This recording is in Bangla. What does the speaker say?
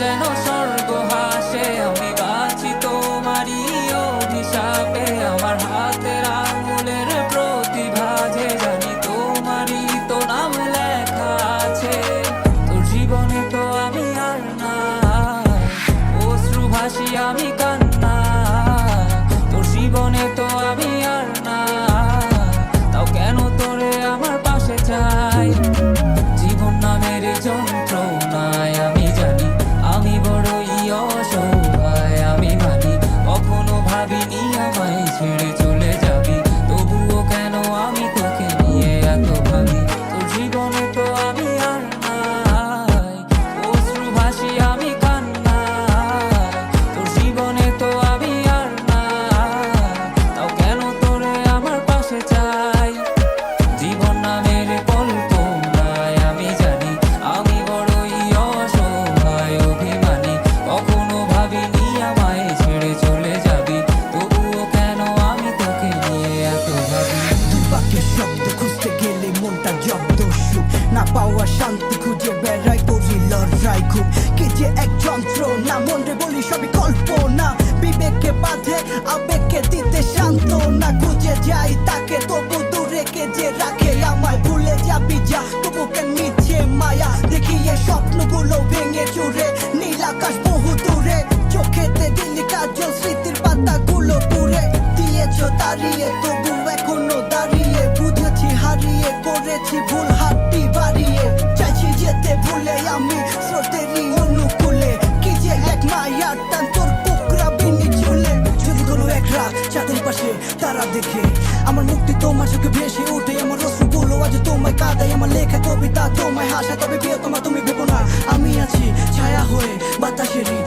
যেন স্বর্গ হাসে আমি বাঁচি তোমারই অভিশাপে, আমার হাতের আঙুলের প্রতিভা যে জানি তোমারই তো আছে। তোর জীবনে তো আমি আর না অশ্রু ভাসি আমি কান্না। তোর জীবনে তো শান্তি খুঁজে বেড়াই লড়াই খুব। যে এক বলি সবই কল্পনা। বিবেককে বাঁধে, আবেগকে দিতে শান্ত না খুঁজে যাই তাকে, তবু দূরে কে যে রাখে। আমায় ভুলে যাবি যা, তবু কেন মিছে মায়া? স্বপ্নগুলো ভেঙে চুরে, নীল আকাশ বহু দূরে। চোখেতে দিল্লি কাজল, স্মৃতির পাতাগুলো পুরে দিয়েছ দাঁড়িয়ে তবু এখনও দাঁড়িয়ে। বুঝেছি, হারিয়ে করেছি ভুল তারা দেখে। আমার মুক্তি তোমার চোখে ভেসে উঠে আমার রসগুলো আজ তোমায় কাদাই আমার লেখা কবিতা তোমায় হাসা তবে বিয়ে তোমার তুমি ভেবো না। আমি আছি ছায়া হয়ে বাতাসেরই